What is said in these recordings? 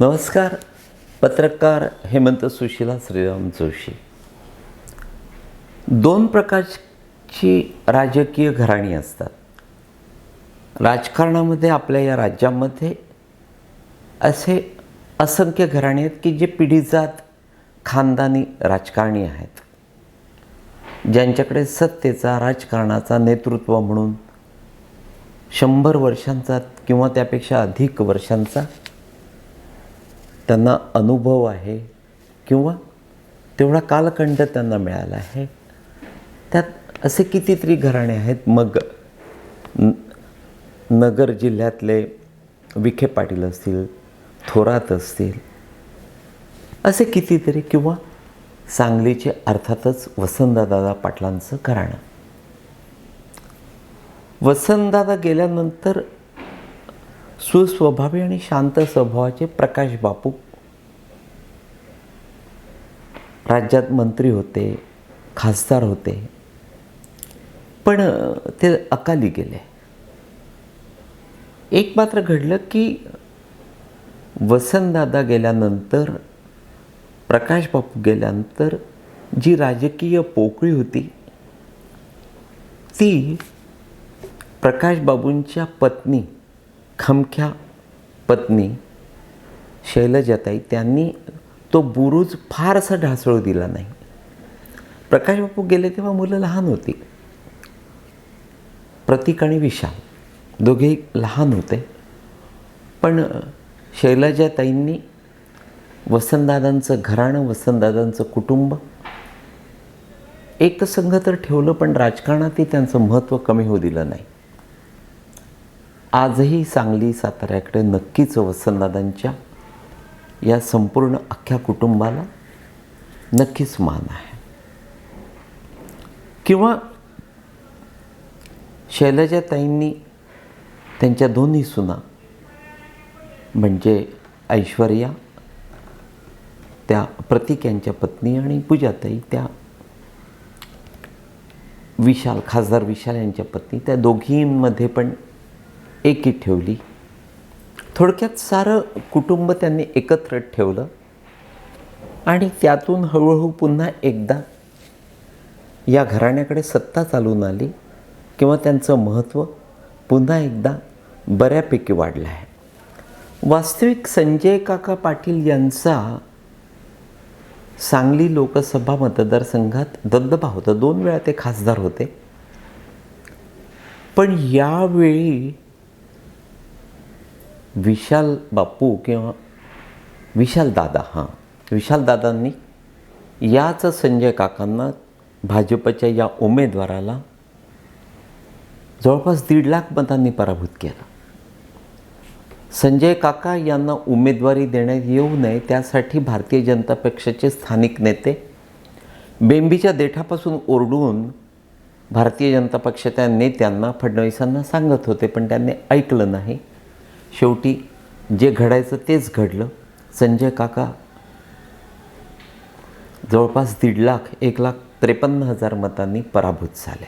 नमस्कार. पत्रकार हेमंत सुशीला श्रीराम जोशी. दोन प्रकारची राजकीय घराणी असतात. राजकारणामध्ये आपल्या या राज्यामध्ये असे असंख्य घराणे आहेत की जे पिढीजात खानदानी राजकारणी आहेत. ज्यांच्याकडे सत्तेचा राजकारणाचा नेतृत्व म्हणून शंभर वर्षांचा किंवा त्यापेक्षा अधिक वर्षांचा त्यांना अनुभव आहे किंवा तेवढा कालखंड त्यांना मिळाला आहे. त्यात असे कितीतरी घराणे आहेत. मग न- नगर जिल्ह्यातले विखे पाटील असतील थोरात असतील असे कितीतरी किंवा सांगलीचे अर्थातच वसंतदादा पाटलांचं घराणं. वसंतदादा गेल्यानंतर सुस्वभावी आणि शांत स्वभावाचे प्रकाश बापू. राज्यात मंत्री होते खासदार होते. पण ते अकाली गेले. एक मात्र घडलं की वसंतदादा गेल्यानंतर प्रकाश बापू गेल्यानंतर जी राजकीय पोकळी होती ती प्रकाश बाबूंच्या पत्नी खमख्या पत्नी शैलजाताई त्यांनी तो बुरुज फारसा ढासळू दिला नाही. प्रकाश बापू गेले तेव्हा मुलं लहान होती. प्रतीक आणि विशाल दोघेही लहान होते. पण शैलजाताईंनी वसंतदादांचं घराणं वसंतदादांचं कुटुंब एकसंघ तर ठेवलं पण राजकारणातही त्यांचं महत्त्व कमी होऊ दिलं नाही. आजही सांगली साताऱ्याकडे नक्कीच वसंतदादांच्या या संपूर्ण अख्ख्या कुटुंबाला नक्कीच मान आहे. किंवा शैलजाताईंनी त्यांच्या दोन्ही सुना म्हणजे ऐश्वर्या त्या प्रतीक यांच्या पत्नी आणि पूजाताई त्या विशाल खासदार विशाल यांच्या पत्नी त्या दोघींमध्ये पण एकी ठेवली. थोडक्यात सारं कुटुंब त्यांनी एकत्र ठेवलं आणि त्यातून हळूहळू पुन्हा एकदा या घराण्याकडे सत्ता चालून आली किंवा त्यांचं महत्त्व पुन्हा एकदा बऱ्यापैकी वाढलं आहे. वास्तविक संजय काका पाटील यांचा सांगली लोकसभा मतदारसंघात दबदबा होता. दोन वेळा ते खासदार होते. पण यावेळी विशाल बापू किंवा विशाल दादा हां. विशाल दादांनी याच संजय काकांना भाजपच्या या उमेदवाराला जवळपास दीड लाख मतांनी पराभूत केला. संजय काका यांना उमेदवारी देण्यात येऊ नये त्यासाठी भारतीय जनता पक्षाचे स्थानिक नेते बेंबीच्या देठापासून ओरडून भारतीय जनता पक्षाच्या नेत्यांना फडणवीसांना सांगत होते पण त्यांनी ऐकलं नाही. शेवटी जे घडायचं तेच घडलं. संजय काका जवळपास दीड लाख एक लाख त्रेपन्न हजार मतांनी पराभूत झाले.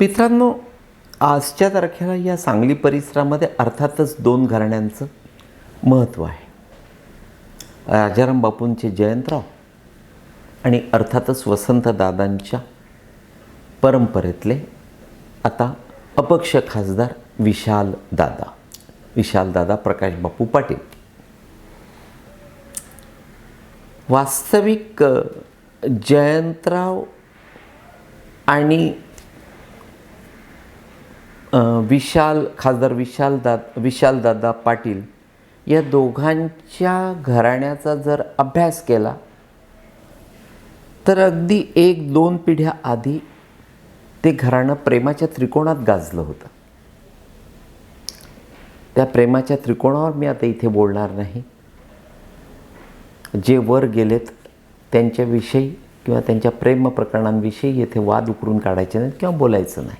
मित्रांनो आजच्या तारखेला या सांगली परिसरामध्ये अर्थातच दोन घराण्यांचं महत्त्व आहे. राजाराम बापूंचे जयंतराव आणि अर्थातच वसंतदादांच्या परंपरेतले आता अपक्ष खासदार विशाल दादा. विशाल दादा प्रकाश बापू पाटील. वास्तविक जयंतराव आणि विशाल खासदार विशाल दा विशालदादा पाटील या दोघांच्या घराण्याचा जर अभ्यास केला तर अगदी एक दोन पिढ्या आधी ते घराणं प्रेमाच्या त्रिकोणात गाजलं होतं. त्या प्रेमाच्या त्रिकोणावर मी आता इथे बोलणार नाही. जे वर गेलेत त्यांच्याविषयी किंवा त्यांच्या प्रेम प्रकरणांविषयी येथे वाद उकरून काढायचे नाहीत किंवा बोलायचं नाही.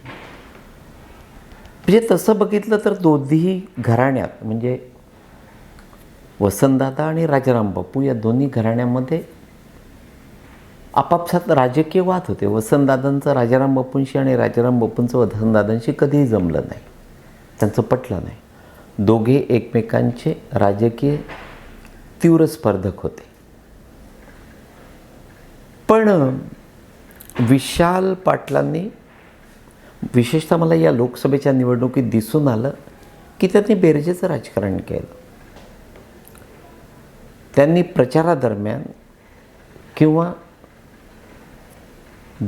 म्हणजे तसं बघितलं तर दोन्ही घराण्यात म्हणजे वसंतदादा आणि राजाराम बापू या दोन्ही घराण्यामध्ये आपापसात राजकीय वाद होते. वसंतदादांचं राजाराम बापूंशी आणि राजाराम बापूंचं वसंतदादांशी कधीही जमलं नाही. त्यांचं पटलं नाही. दोघे एकमेकांचे राजकीय तीव्र स्पर्धक होते. पण विशाल पाटलांनी विशेषतः मला या लोकसभेच्या निवडणुकीत दिसून आलं की त्यांनी बेरजेचं राजकारण केलं. त्यांनी प्रचारादरम्यान किंवा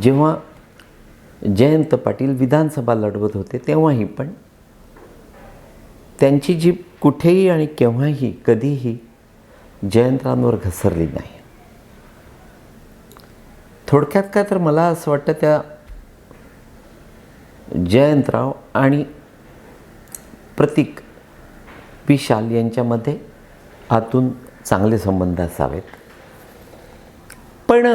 जेव्हा जयंत पाटील विधानसभा लढवत होते तेव्हाही पण त्यांची जी कुठेही आणि केव्हाही कधीही जयंतरावांवर घसरली नाही. थोडक्यात काय तर मला असं वाटतं त्या जयंतराव आणि प्रतीक विशाल यांच्यामध्ये आतून चांगले संबंध असावेत. पण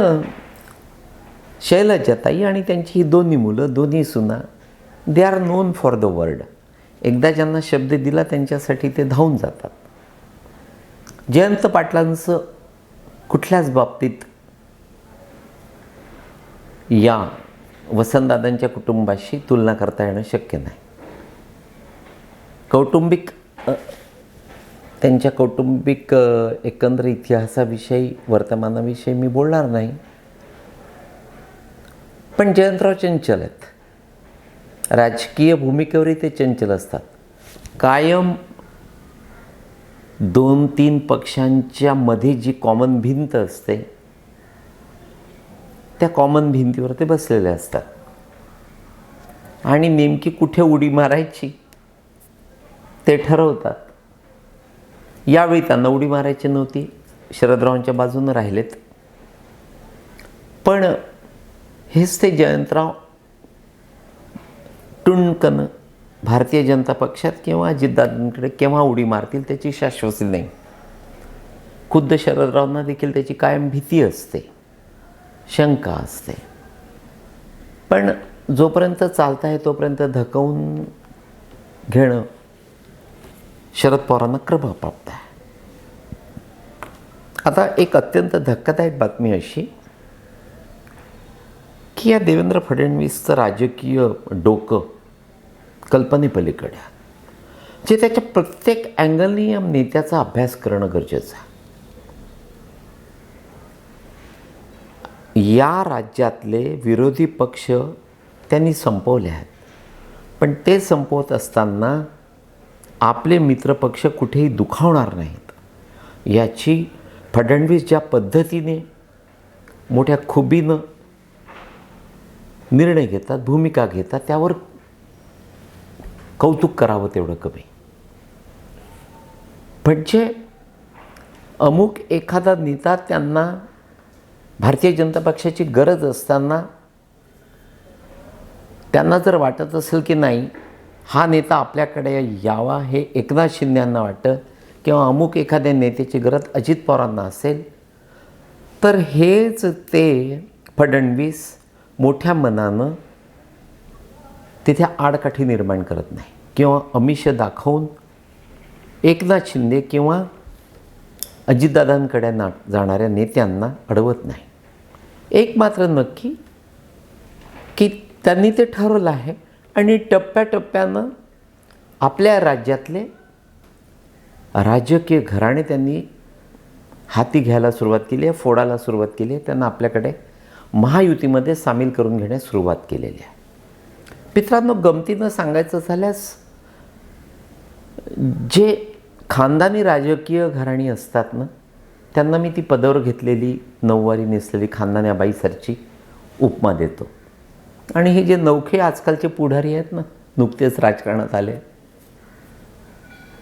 शैलजाताई आणि त्यांची ही दोन्ही मुलं दोन्ही सुना they are known for the world एकदा ज्यांना शब्द दिला त्यांच्यासाठी ते धावून जातात. जयंत पाटलांचं कुठल्याच बाबतीत या वसंतदादांच्या कुटुंबाशी तुलना करता येणं शक्य नाही. कौटुंबिक त्यांच्या कौटुंबिक एकंदर इतिहासाविषयी वर्तमानाविषयी मी बोलणार नाही. पण जयंतराव चंचल आहेत. राजकीय भूमिकेवरही ते चंचल असतात. कायम दोन तीन पक्षांच्या मध्ये जी कॉमन भिंत असते त्या कॉमन भिंतीवर ते बसलेले असतात. आणि नेमकी कुठे उडी मारायची ते ठरवतात. यावेळी त्यांना उडी मारायची नव्हती. शरदरावांच्या बाजूनं राहिलेत. पण हेच ते जयंतराव टुणकन भारतीय जनता पक्षात किंवा अजितदादांकडे केव्हा उडी मारतील त्याची शाश्वती नाही. खुद्द शरदरावांना देखील त्याची कायम भीती असते. शंका असते. पण जोपर्यंत चालत आहे तोपर्यंत धकवून घेणं शरद पवारांना क्रम प्राप्त आहे आता एक अत्यंत धक्कादायक बातमी अशी की या देवेंद्र फडणवीसचं राजकीय डोकं कल्पनेपलीकडे. जे त्याच्या प्रत्येक अँगलनी या नेत्याचा अभ्यास करणं गरजेचं आहे. या राज्यातले विरोधी पक्ष त्यांनी संपवले आहेत. पण ते संपवत असताना आपले मित्रपक्ष कुठेही दुखावणार नाहीत. याची फडणवीस ज्या पद्धतीने मोठ्या खुबीनं निर्णय घेतात भूमिका घेतात त्यावर कौतुक करावं तेवढं कमी. म्हणजे अमुक एखादा नेता त्यांना भारतीय जनता पक्षाची गरज असताना त्यांना जर वाटत असेल की नाही हा नेता आपल्याकडे यावा हे एकनाथ शिंदेंना वाटतं किंवा अमुक एखाद्या नेत्याची गरज अजित पवारांना असेल तर हेच ते फडणवीस मोठ्या मनानं तिथे आडकाठी निर्माण करत नाही. किंवा अमिष दाखवून एकनाथ शिंदे किंवा अजितदादांकडे ना जाणाऱ्या नेत्यांना अडवत नाही. एक मात्र नक्की की त्यांनी ते ठरवलं आहे आणि टप्प्याटप्प्यानं आपल्या राज्यातले राजकीय घराणे त्यांनी हाती घ्यायला सुरुवात केली आहे फोडायला सुरुवात केली आहे त्यांना आपल्याकडे महायुतीमध्ये सामील करून घेण्यास सुरुवात केलेली आहे. मित्रांनो गमतीनं सांगायचं झाल्यास जे खानदानी राजकीय घराणी असतात ना त्यांना मी ती पदावर घेतलेली नऊवारी नेसलेली खानदानी आबाईसारची उपमा देतो. आणि हे जे नौखे आजकालचे पुढारी आहेत ना नुकतेच राजकारणात आले.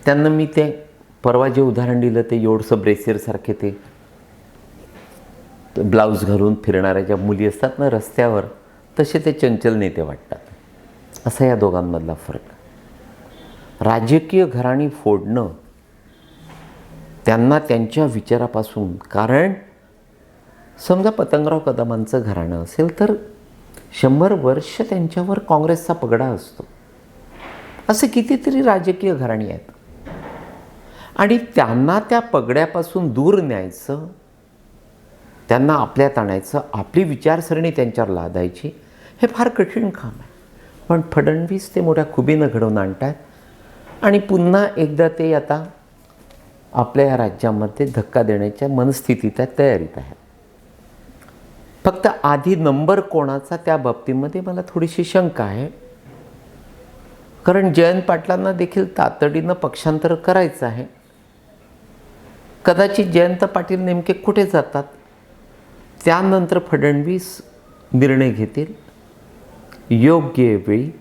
त्यांना मी ते परवा जे उदाहरण दिलं ते एवढंसं ब्रेसियरसारखे ते ब्लाऊज घालून फिरणाऱ्या ज्या मुली असतात ना रस्त्यावर तसे ते चंचल नेते वाटतात. असा या दोघांमधला फरक. राजकीय घराणी फोडणं त्यांना त्यांच्या विचारापासून कारण समजा पतंगराव कदमांचं घराणं असेल तर शंभर वर्ष त्यांच्यावर काँग्रेसचा पगडा असतो. असे कितीतरी राजकीय घराणी आहेत. आणि त्यांना त्या पगड्यापासून दूर न्यायचं त्यांना आपल्यात आणायचं आपली विचारसरणी त्यांच्यावर लादायची हे फार कठीण काम आहे. पण फडणवीस ते मोठ्या खुबीनं घडवून आणतात आणि पुन्हा एकदा ते आता आपल्या या राज्यामध्ये धक्का देण्याच्या मनस्थितीत आहेत तयारीत आहेत. फक्त आधी नंबर कोणाचा त्या बाबतीमध्ये मला थोडीशी शंका आहे. कारण जयंत पाटलांना देखील तातडीनं पक्षांतर करायचं आहे. कदाचित जयंत पाटील नेमके कुठे जातात? त्यानंतर फडणवीस निर्णय घेतील. योग्य वेळी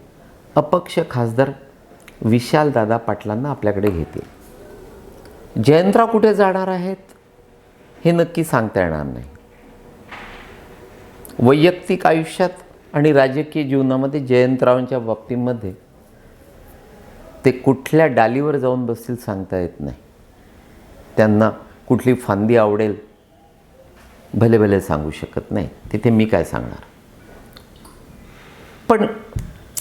अपक्ष खासदार विशालदादा पाटलांना आपल्याकडे घेतील. जयंतराव कुठे जाणार आहेत हे नक्की सांगता येणार नाही. वैयक्तिक आयुष्यात आणि राजकीय जीवनामध्ये जयंतरावांच्या बाबतीमध्ये ते कुठल्या डालीवर जाऊन बसतील सांगता येत नाही. त्यांना कुठली फांदी आवडेल भले भले सांगू शकत नाही. तिथे मी काय सांगणार? पण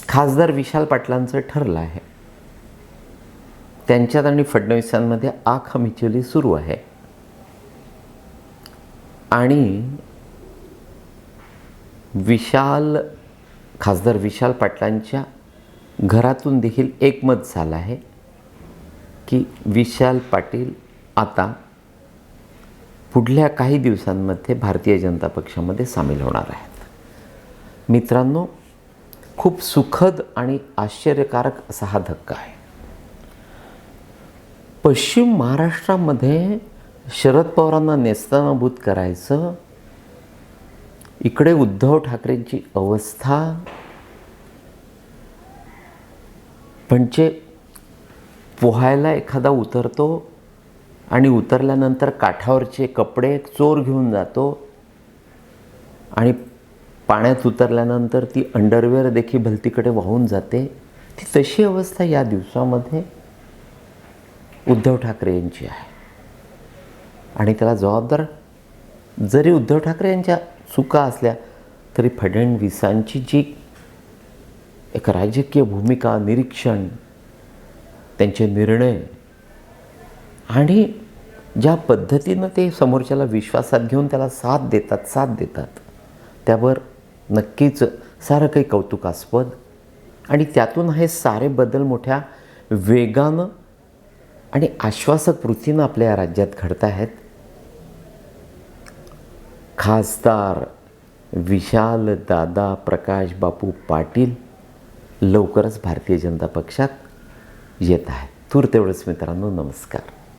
खासदार विशाल पाटलांचं ठरलं आहे. त्यांच्यात आणि फडणवीसांमध्ये आख मिचोली सुरू आहे. आणि विशाल खासदार विशाल पाटलांच्या घरातून देखील एकमत झालं आहे की विशाल पाटील आता पुढल्या काही दिवसांमध्ये भारतीय जनता पक्षामध्ये सामील होणार आहेत. मित्रांनो खूप सुखद आणि आश्चर्यकारक असा हा धक्का आहे. पश्चिम महाराष्ट्रामध्ये शरद पवारांना नेस्तनाभूत करायचं इकडे उद्धव ठाकरेंची अवस्था म्हणजे पोहायला एखादा उतरतो आणि उतरल्यानंतर काठावरचे कपडे चोर घेऊन जातो आणि पाण्यात उतरल्यानंतर ती अंडरवेअर देखील भलतीकडे वाहून जाते. ती तशी अवस्था या दिवसामध्ये उद्धव ठाकरे यांची आहे. आणि त्याला जबाबदार जरी उद्धव ठाकरे यांच्या चुका असल्या तरी फडणवीसांची जी एक राजकीय भूमिका निरीक्षण त्यांचे निर्णय आणि ज्या पद्धतीनं ते समोरच्याला विश्वासात घेऊन त्याला साथ देतात साथ देतात त्यावर नक्कीच सारं काही कौतुकास्पद आणि त्यातून हे सारे बदल मोठ्या वेगानं आणि आश्वासक वृत्तीनं आपल्या या राज्यात घडत आहेत. खासदार विशाल दादा प्रकाश बापू पाटील लवकरच भारतीय जनता पक्षात येत आहेत. तूर तेवढंच मित्रांनो नमस्कार.